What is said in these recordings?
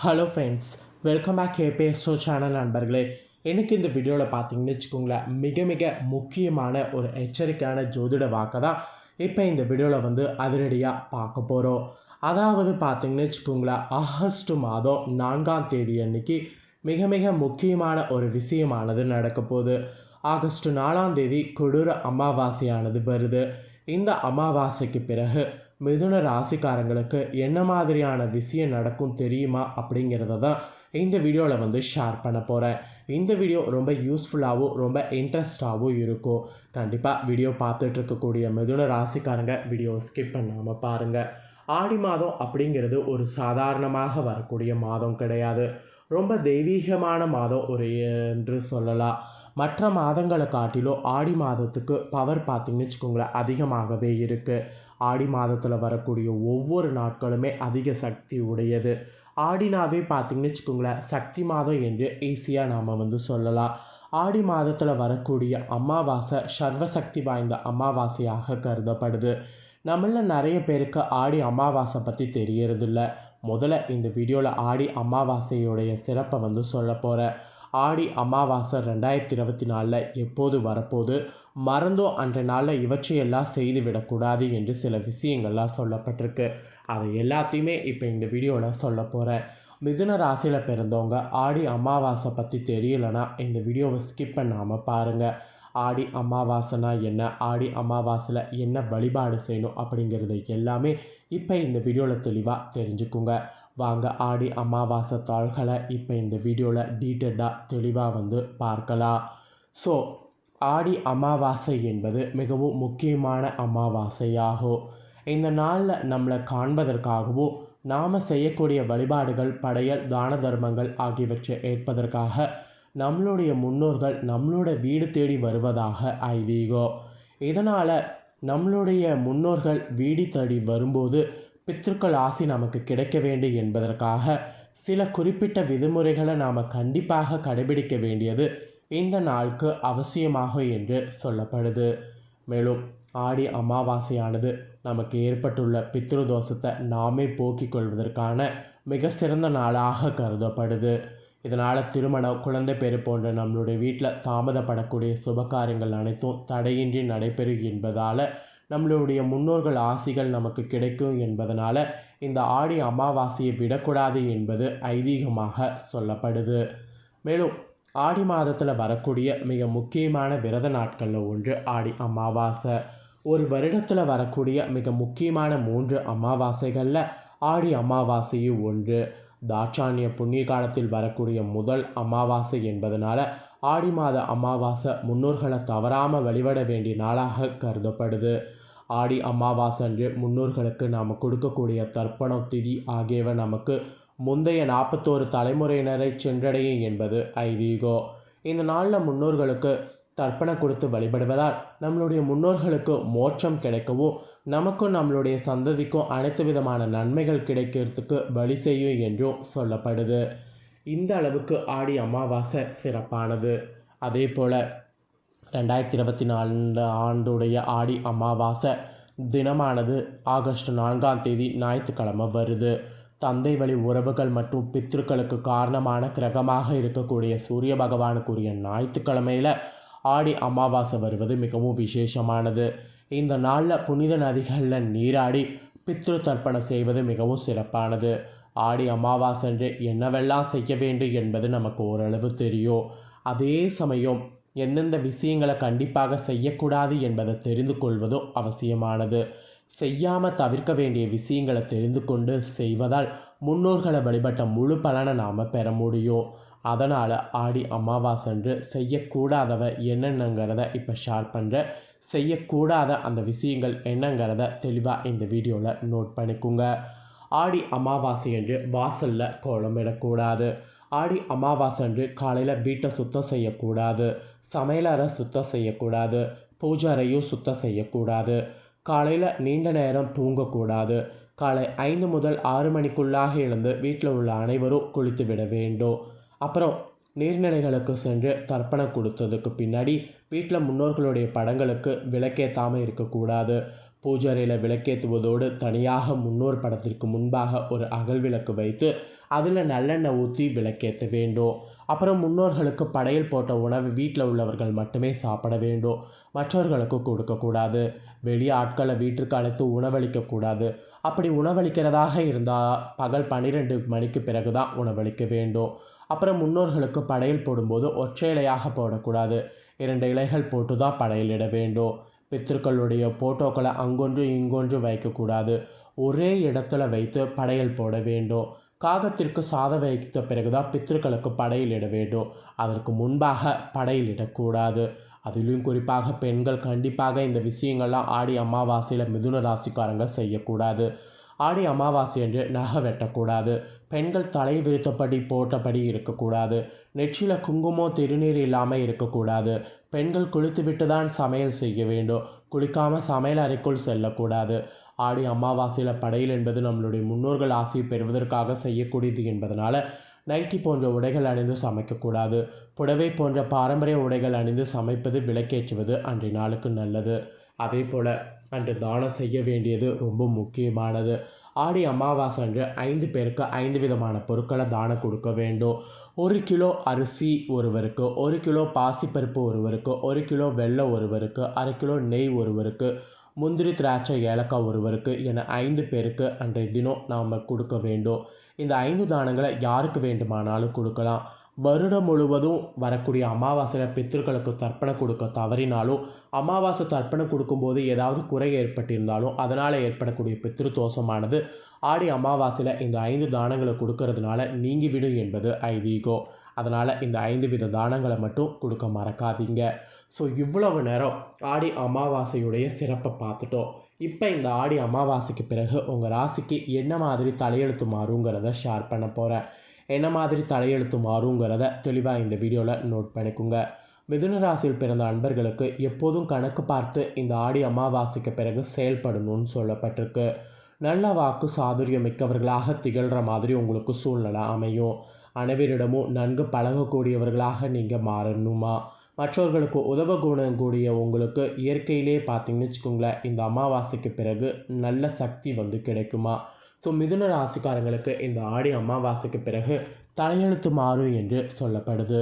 Hello friends welcome back K P S O channel நண்பர்களே. எனக்கு இந்த வீடியோவில் பார்த்தீங்கன்னு வச்சுக்கோங்களேன் மிக மிக முக்கியமான ஒரு எச்சரிக்கையான ஜோதிட வாக்கை தான் இப்போ இந்த வீடியோவில் வந்து அதிரடியாக பார்க்க போகிறோம் அதாவது பார்த்தீங்கன்னு வச்சுக்கோங்களேன் ஆகஸ்ட் மாதம் நான்காம் தேதி அன்னைக்கு மிக மிக முக்கியமான ஒரு விஷயமானது நடக்க போகுது. ஆகஸ்ட் நாலாம் தேதி கொடூர அமாவாசையானது வருது. இந்த அமாவாசைக்கு பிறகு மிதுன ராசிக்காரங்களுக்கு என்ன மாதிரியான விஷயம் நடக்கும் தெரியுமா அப்படிங்கிறத தான் இந்த வீடியோவில் வந்து ஷேர் பண்ண போகிறேன் இந்த வீடியோ ரொம்ப யூஸ்ஃபுல்லாகவும் ரொம்ப இன்ட்ரெஸ்டாகவும் இருக்கும். கண்டிப்பாக வீடியோ பார்த்துட்டு இருக்கக்கூடிய மிதுன ராசிக்காரங்க வீடியோ ஸ்கிப் பண்ணாமல் பாருங்கள் ஆடி மாதம் அப்படிங்கிறது ஒரு சாதாரணமாக வரக்கூடிய மாதம் கிடையாது. ரொம்ப தெய்வீகமான மாதம் ஒரு என்று சொல்லலாம். மற்ற மாதங்களை காட்டிலும் ஆடி மாதத்துக்கு பவர் பார்த்திங்கன்னு வச்சுக்கோங்களேன் அதிகமாகவே இருக்குது ஆடி மாதத்தில் வரக்கூடிய ஒவ்வொரு நாட்களுமே அதிக சக்தி உடையது. ஆடினாவே பார்த்திங்கன்னு வச்சுக்கோங்களேன் சக்தி மாதம் என்று ஈஸியாக நாம் வந்து சொல்லலாம். ஆடி மாதத்தில் வரக்கூடிய அமாவாசை சர்வசக்தி வாய்ந்த அமாவாசையாக கருதப்படுது. நம்மள நிறைய பேருக்கு ஆடி அமாவாசை பற்றி தெரியறதில்ல. முதல்ல இந்த வீடியோவில் ஆடி அமாவாசையுடைய சிறப்பை வந்து சொல்ல போகிறேன் ஆடி அமாவாசை ரெண்டாயிரத்தி இருபத்தி நாலில் எப்போது வரப்போது மறந்தோ அன்றைய நாளில் இவற்றையெல்லாம் செய்து விடக்கூடாது என்று சில விஷயங்கள்லாம் சொல்லப்பட்டிருக்கு. அதை எல்லாத்தையுமே இப்போ இந்த வீடியோவில் சொல்ல போகிறேன் மிதுன ராசியில் பிறந்தவங்க ஆடி அமாவாசை பற்றி தெரியலனா இந்த வீடியோவை ஸ்கிப் பண்ணாமல் பாருங்கள் ஆடி அமாவாசைனா என்ன? ஆடி அமாவாசையில் என்ன வழிபாடு செய்யணும் அப்படிங்கிறது எல்லாமே இப்போ இந்த வீடியோவில் தெளிவாக தெரிஞ்சுக்குங்க. வாங்க ஆடி அமாவாசை தாள்களை இப்போ இந்த வீடியோவில் டீட்டெயிலாக தெளிவாக வந்து பார்க்கலாம். ஸோ ஆடி அமாவாசை என்பது மிகவும் முக்கியமான அமாவாசையாகும். இந்த நாளில் நம்மளை காண்பதற்காகவும் நாம் செய்யக்கூடிய வழிபாடுகள் படையல் தான தர்மங்கள் ஆகியவற்றை ஏற்பதற்காக நம்மளுடைய முன்னோர்கள் நம்மளோட வீடு தேடி வருவதாக ஐதீகம். இதனால் நம்மளுடைய முன்னோர்கள் வீடு தேடி வரும்போது பித்திருக்கள் ஆசி நமக்கு கிடைக்க வேண்டும் என்பதற்காக சில குறிப்பிட்ட விதிமுறைகளை நாம் கண்டிப்பாக கடைபிடிக்க வேண்டியது இந்த நாளுக்கு அவசியமாகும் என்று சொல்லப்படுது. மேலும் ஆடி அமாவாசையானது நமக்கு ஏற்பட்டுள்ள பித்ருதோஷத்தை நாமே போக்கிக் கொள்வதற்கான மிக சிறந்த நாளாக கருதப்படுது. இதனால் திருமணம் குழந்தை பேர் போன்ற நம்மளுடைய வீட்டில் தாமதப்படக்கூடிய சுபகாரியங்கள் அனைத்தும் தடையின்றி நடைபெறும் என்பதால் நம்மளுடைய முன்னோர்கள் ஆசிகள் நமக்கு கிடைக்கும் என்பதனால் இந்த ஆடி அமாவாசையை விடக்கூடாது என்பது ஐதீகமாக சொல்லப்படுது. மேலும் ஆடி மாதத்தில் வரக்கூடிய மிக முக்கியமான விரத நாட்களில் ஒன்று ஆடி அமாவாசை. ஒரு வருடத்தில் வரக்கூடிய மிக முக்கியமான மூன்று அமாவாசைகளில் ஆடி அமாவாசையும் ஒன்று. தாட்சானிய புண்ணிய காலத்தில் வரக்கூடிய முதல் அமாவாசை என்பதனால ஆடி மாத அமாவாசை முன்னோர்களை தவறாமல் வழிபட வேண்டிய நாளாக கருதப்படுது. ஆடி அமாவாசை அன்று முன்னோர்களுக்கு நாம் கொடுக்கக்கூடிய தர்ப்பணம் திதி ஆகியவை நமக்கு முந்தைய நாற்பத்தோரு தலைமுறையினரை சென்றடையும் என்பது ஐதீகம் இந்த நாளில் முன்னோர்களுக்கு தர்ப்பணம் கொடுத்து வழிபடுவதால் நம்மளுடைய முன்னோர்களுக்கு மோட்சம் கிடைக்கவும் நமக்கும் நம்மளுடைய சந்ததிக்கும் அனைத்து விதமான நன்மைகள் கிடைக்கிறதுக்கு வழி செய்யும் என்றும் சொல்லப்படுது. இந்த அளவுக்கு ஆடி அமாவாசை சிறப்பானது. அதே போல் ரெண்டாயிரத்தி இருபத்தி நாலு ஆண்டுடைய ஆடி அமாவாசை தினமானது ஆகஸ்ட் நான்காம் தேதி ஞாயிற்றுக்கிழமை வருது. தந்தை வழி உறவுகள் மற்றும் பித்ருக்களுக்கு காரணமான கிரகமாக இருக்கக்கூடிய சூரிய பகவானுக்குரிய ஞாயிற்றுக்கிழமையில் ஆடி அமாவாசை வருவது மிகவும் விசேஷமானது. இந்த நாளில் புனித நதிகளில் நீராடி பித்ரு தர்ப்பணம் செய்வது மிகவும் சிறப்பானது. ஆடி அமாவாசை என்று என்னவெல்லாம் செய்ய வேண்டும் என்பது நமக்கு ஓரளவு தெரியும். அதே சமயம் எந்தெந்த விஷயங்களை கண்டிப்பாக செய்யக்கூடாது என்பதை தெரிந்து கொள்வதும் அவசியமானது. செய்யாமல் தவிர்க்க வேண்டிய விஷயங்களை தெரிந்து கொண்டு செய்வதால் முன்னோர்களை வழிபட்ட முழு பலனை நாம் பெற முடியும். அதனால் ஆடி அமாவாசன்று செய்யக்கூடாதவ என்னென்னங்கிறத இப்போ ஷேர் பண்ணுறேன் செய்யக்கூடாத அந்த விஷயங்கள் என்னங்கிறத தெளிவாக இந்த வீடியோவில் நோட் பண்ணிக்கோங்க. ஆடி அமாவாசை என்று வாசலில் கோலமிடக்கூடாது. ஆடி அமாவாசை அன்று காலையில் வீட்டை சுத்தம் செய்யக்கூடாது. சமையலறை சுத்தம் செய்யக்கூடாது. பூஜாரையும் சுத்தம் செய்யக்கூடாது. காலையில் நீண்ட நேரம் தூங்கக்கூடாது. காலை ஐந்து முதல் ஆறு மணிக்குள்ளாக எழுந்து வீட்டில் உள்ள அனைவரும் குளித்து விட வேண்டும். அப்புறம் நீர்நிலைகளுக்கு சென்று தர்ப்பணம் கொடுத்ததுக்கு பின்னாடி வீட்டில் முன்னோர்களுடைய படங்களுக்கு விளக்கேற்றாமல் இருக்கக்கூடாது. பூஜாரையில் விளக்கேற்றுவதோடு தனியாக முன்னோர் படத்திற்கு முன்பாக ஒரு அகல் விளக்கு வைத்து அதில் நல்லெண்ணெய் ஊற்றி விளக்கேற்ற வேண்டும். அப்புறம் முன்னோர்களுக்கு படையல் போட்ட உணவு வீட்டில் உள்ளவர்கள் மட்டுமே சாப்பிட வேண்டும். மற்றவர்களுக்கு கொடுக்கக்கூடாது வெளி ஆட்களை வீட்டிற்கு அழைத்து உணவளிக்கக்கூடாது அப்படி உணவளிக்கிறதாக இருந்தால் பகல் பன்னிரெண்டு மணிக்கு பிறகு தான் உணவளிக்க வேண்டும். அப்புறம் முன்னோர்களுக்கு படையல் போடும்போது ஒற்றை இலையாக போடக்கூடாது. இரண்டு இலைகள் போட்டு தான் படையலிட வேண்டும். பித்திருக்களுடைய போட்டோக்களை அங்கொன்று இங்கொன்று வைக்கக்கூடாது. ஒரே இடத்துல வைத்து படையல் போட வேண்டும். காகத்திற்கு சாதம் வைத்த பிறகுதான் பித்திருக்களுக்கு படையிலிட வேண்டும். அதற்கு முன்பாக படையிலிடக்கூடாது. அதிலும் குறிப்பாக பெண்கள் கண்டிப்பாக இந்த விஷயங்கள்லாம் ஆடி அமாவாசையில் மிதுன ராசிக்காரங்க செய்யக்கூடாது. ஆடி அமாவாசை என்று நகை வெட்டக்கூடாது. பெண்கள் தலை விருத்தப்படி போட்டபடி இருக்கக்கூடாது. நெற்றியில் குங்குமம் திருநீர் இல்லாமல் இருக்கக்கூடாது. பெண்கள் குளித்துவிட்டு தான் சமையல் செய்ய வேண்டும். குளிக்காமல் சமையல் அறைக்குள் செல்லக்கூடாது. ஆடி அமாவாசையில் படையல் என்பது நம்மளுடைய முன்னோர்கள் ஆசையை பெறுவதற்காக செய்யக்கூடியது என்பதனால் நைட்டி போன்ற உடைகள் அணிந்து சமைக்கக்கூடாது. புடவை போன்ற பாரம்பரிய உடைகள் அணிந்து சமைப்பது விளக்கேற்றுவது அன்றைய நாளுக்கு நல்லது. அதே போல் அன்று தானம் செய்ய வேண்டியது ரொம்ப முக்கியமானது. ஆடி அமாவாசை அன்று ஐந்து பேருக்கு ஐந்து விதமான பொருட்களை தானம் கொடுக்க வேண்டும். ஒரு கிலோ அரிசி ஒருவருக்கு ஒரு கிலோ பாசிப்பருப்பு ஒருவருக்கு ஒரு கிலோ வெள்ளை ஒருவருக்கு அரை கிலோ நெய் ஒருவருக்கு முந்திரி திராட்சை ஏலக்காய் ஒருவருக்கு என ஐந்து பேருக்கு அன்றைய தினம் நாம் கொடுக்க வேண்டும். இந்த ஐந்து தானங்களை யாருக்கு வேண்டுமானாலும் கொடுக்கலாம். வருடம் முழுவதும் வரக்கூடிய அமாவாசையில் பித்திருக்களுக்கு தர்ப்பணம் கொடுக்க தவறினாலும் அமாவாசை தர்ப்பணம் கொடுக்கும்போது ஏதாவது குறை ஏற்பட்டிருந்தாலும் அதனால் ஏற்படக்கூடிய பித்திரு தோஷமானது ஆடி அமாவாசையில் இந்த ஐந்து தானங்களை கொடுக்கறதுனால நீங்கிவிடும் என்பது ஐதீகம். அதனால் இந்த ஐந்து வித தானங்களை மட்டும் கொடுக்க மறக்காதீங்க. ஸோ இவ்வளவு நேரம் ஆடி அமாவாசையுடைய சிறப்பை பார்த்துட்டோம். இப்போ இந்த ஆடி அமாவாசைக்கு பிறகு உங்கள் ராசிக்கு என்ன மாதிரி தலையெழுத்து மாறுங்கிறத ஷேர் பண்ண போகிறேன் என்ன மாதிரி தலையெழுத்து மாறுங்கிறத தெளிவாக இந்த வீடியோவில் நோட் பண்ணிக்கோங்க. மிதுன ராசியில் பிறந்த அன்பர்களுக்கு எப்போதும் கணக்கு பார்த்து இந்த ஆடி அமாவாசைக்கு பிறகு செயல்படணும்னு சொல்லப்பட்டிருக்கு. நல்ல வாக்கு சாதுரியம் மிக்கவர்களாக திகழ்கிற மாதிரி உங்களுக்கு சூழ்நிலை அமையும். அனைவரிடமும் நன்கு பழகக்கூடியவர்களாக நீங்கள் மாறணுமா? மற்றவர்களுக்கு உதவ குணக்கூடிய உங்களுக்கு இயற்கையிலே பார்த்தீங்கன்னு வச்சுக்கோங்களேன் இந்த அமாவாசைக்கு பிறகு நல்ல சக்தி வந்து கிடைக்குமா? ஸோ மிதுன ராசிக்காரங்களுக்கு இந்த ஆடி அமாவாசைக்கு பிறகு தலையெழுத்து மாறும் என்று சொல்லப்படுது.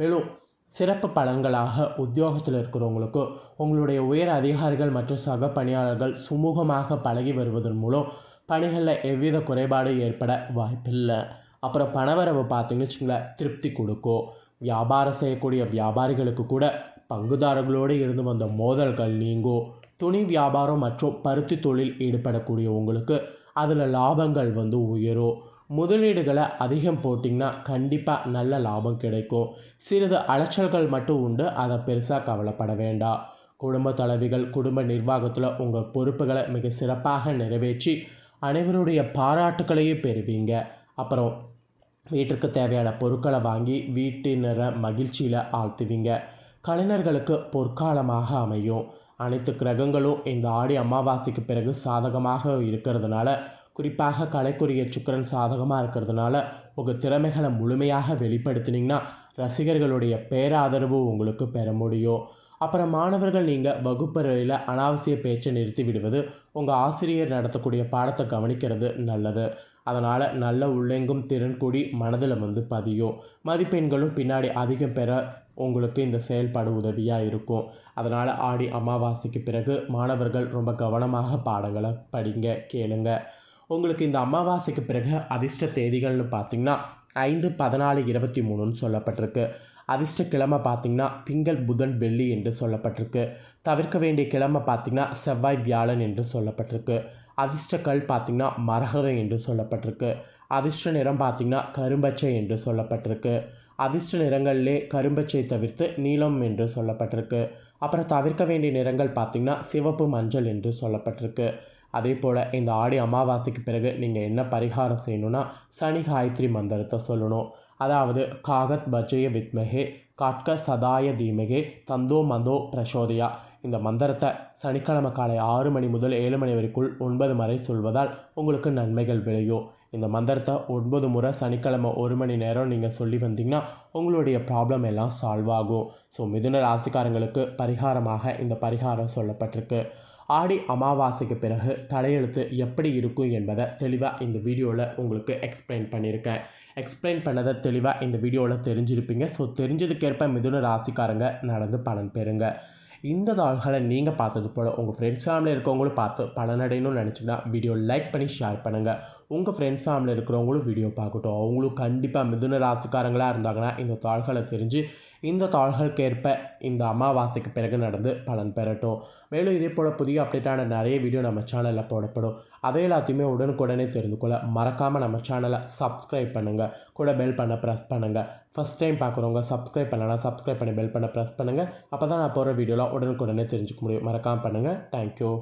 மேலும் சிறப்பு பலன்களாக உத்தியோகத்தில் இருக்கிறவங்களுக்கு உங்களுடைய உயர் அதிகாரிகள் மற்றும் சக பணியாளர்கள் சுமூகமாக பழகி வருவதன் மூலம் பணிகளில் எவ்வித குறைபாடும் ஏற்பட வாய்ப்பில்லை. அப்புறம் பணவரவு பார்த்தீங்கன்னு வச்சுங்களேன் திருப்தி கொடுக்கும். வியாபாரம் செய்யக்கூடிய வியாபாரிகளுக்கு கூட பங்குதாரர்களோடு இருந்து வந்த மோதல்கள் நீங்கும் துணி வியாபாரம் மற்றும் பருத்தி தொழில் ஈடுபடக்கூடிய உங்களுக்கு அதில் லாபங்கள் வந்து உயரும் முதலீடுகளை அதிகம் போட்டிங்கன்னா கண்டிப்பாக நல்ல லாபம் கிடைக்கும். சிறிது அலைச்சல்கள் மட்டும் உண்டு அதை பெருசாக கவலைப்பட வேண்டாம். குடும்ப தலைவிகள் குடும்ப நிர்வாகத்தில் உங்கள் பொறுப்புகளை மிக சிறப்பாக நிறைவேற்றி அனைவருடைய பாராட்டுக்களையும் பெறுவீங்க. அப்புறம் வீட்டிற்கு தேவையான பொருட்களை வாங்கி வீட்டினரை மகிழ்ச்சியில் ஆழ்த்துவீங்க. கலைஞர்களுக்கு பொற்காலமாக அமையும். அனைத்து கிரகங்களும் இந்த ஆடி அமாவாசைக்கு பிறகு சாதகமாக இருக்கிறதுனால குறிப்பாக கலைக்குரிய சுக்கரன் சாதகமாக இருக்கிறதுனால உங்கள் திறமைகளை முழுமையாக வெளிப்படுத்தினீங்கன்னா ரசிகர்களுடைய பேராதரவு உங்களுக்கு பெற முடியும். அப்புறம் மாணவர்கள் நீங்கள் வகுப்பறையில் அனாவசிய பேச்சை நிறுத்தி விடுவது உங்கள் ஆசிரியர் நடத்தக்கூடிய பாடத்தை கவனிக்கிறது நல்லது. அதனால் நல்ல உள்ளெங்கும் திறன் கூடி மனதில் வந்து பதியும். மதிப்பெண்களும் பின்னாடி அதிகம் பெற உங்களுக்கு இந்த செயல்பாடு உதவியாக இருக்கும். அதனால் ஆடி அமாவாசைக்கு பிறகு மாணவர்கள் ரொம்ப கவனமாக பாடங்களை படிங்க கேளுங்க. உங்களுக்கு இந்த அமாவாசைக்கு பிறகு அதிர்ஷ்ட தேதிகள்னு பார்த்திங்கன்னா ஐந்து பதினாலு இருபத்தி மூணுன்னு சொல்லப்பட்டிருக்கு. அதிர்ஷ்ட கிழமை பார்த்திங்கன்னா திங்கள் புதன் வெள்ளி என்று சொல்லப்பட்டிருக்கு. தவிர்க்க வேண்டிய கிழமை பார்த்திங்கன்னா செவ்வாய் வியாழன் என்று சொல்லப்பட்டிருக்கு. அதிர்ஷ்டக்கல் பார்த்திங்கன்னா மரகதம் என்று சொல்லப்பட்டிருக்கு. அதிர்ஷ்ட நிறம் பார்த்திங்கன்னா கரும்பச்சை என்று சொல்லப்பட்டிருக்கு. அதிர்ஷ்ட நிறங்கள்லே கரும்பச்சை தவிர்த்து நீலம் என்று சொல்லப்பட்டிருக்கு. அப்புறம் தவிர்க்க வேண்டிய நிறங்கள் பார்த்திங்கன்னா சிவப்பு மஞ்சள் என்று சொல்லப்பட்டிருக்கு. அதே போல் இந்த ஆடி அமாவாசைக்கு பிறகு நீங்கள் என்ன பரிகாரம் செய்யணும்னா சனி காயத்ரி மந்திரத்தை சொல்லணும். அதாவது காகத் வஜய வித்மகே காட்க சதாய தீமகே தந்தோ மந்தோ பிரசோதயா. இந்த மந்திரத்தை சனிக்கிழமை காலை ஆறு மணி முதல் ஏழு மணி வரைக்குள் ஒன்பது முறை சொல்வதால் உங்களுக்கு நன்மைகள் விளையும். இந்த மந்திரத்தை ஒன்பது முறை சனிக்கிழமை ஒரு மணி நேரம் நீங்கள் சொல்லி வந்தீங்கன்னா உங்களுடைய ப்ராப்ளம் எல்லாம் சால்வ் ஆகும். ஸோ மிதுன ராசிக்காரங்களுக்கு பரிகாரமாக இந்த பரிகாரம் சொல்லப்பட்டிருக்கு. ஆடி அமாவாசைக்கு பிறகு தலையெழுத்து எப்படி இருக்கும் என்பதை தெளிவாக இந்த வீடியோவில் உங்களுக்கு எக்ஸ்பிளைன் பண்ணியிருக்கேன். எக்ஸ்பிளைன் பண்ணதை தெளிவாக இந்த வீடியோவில் தெரிஞ்சிருப்பீங்க. ஸோ தெரிஞ்சதுக்கேற்ப மிதுன ராசிக்காரங்க நடந்து பலன் பெறுங்க. இந்த தாள்களை நீங்கள் பார்த்தது போல் உங்கள் ஃப்ரெண்ட்ஸ் ஃபேமிலியில் இருக்கவங்களும் பார்த்து பலனடையணும்னு நினச்சிங்கன்னா வீடியோ லைக் பண்ணி ஷேர் பண்ணுங்கள் உங்கள் ஃப்ரெண்ட்ஸ் ஃபேமிலியில் இருக்கிறவங்களும் வீடியோ பார்க்கட்டும். அவங்களும் கண்டிப்பாக மிதுன ராசிக்காரங்களாக இருந்தாங்கன்னா இந்த தாள்களை தெரிஞ்சு இந்த தாள்களுக்கேற்ப இந்த அமாவாசைக்கு பிறகு நடந்து பலன் பெறட்டும். மேலும் இதே போல் புதிய அப்டேட்டான நிறைய வீடியோ நம்ம சேனலில் போடப்படும். அதை எல்லாத்தையுமே உடனுக்குடனே தெரிந்து கொள்ள மறக்காமல் நம்ம சேனலை சப்ஸ்கிரைப் பண்ணுங்கள் கூட பெல் பண்ண ப்ரெஸ் பண்ணுங்கள் ஃபஸ்ட் டைம் பார்க்குறவங்க சப்ஸ்கிரைப் பண்ணலாம் சப்ஸ்கிரைப் பண்ணி பெல் பண்ண ப்ரெஸ் பண்ணுங்கள் அப்போ தான் நான் போகிற வீடியோலாம் உடனுக்குடனே தெரிஞ்சுக்க முடியும். மறக்காமல் பண்ணுங்கள் தேங்க்யூ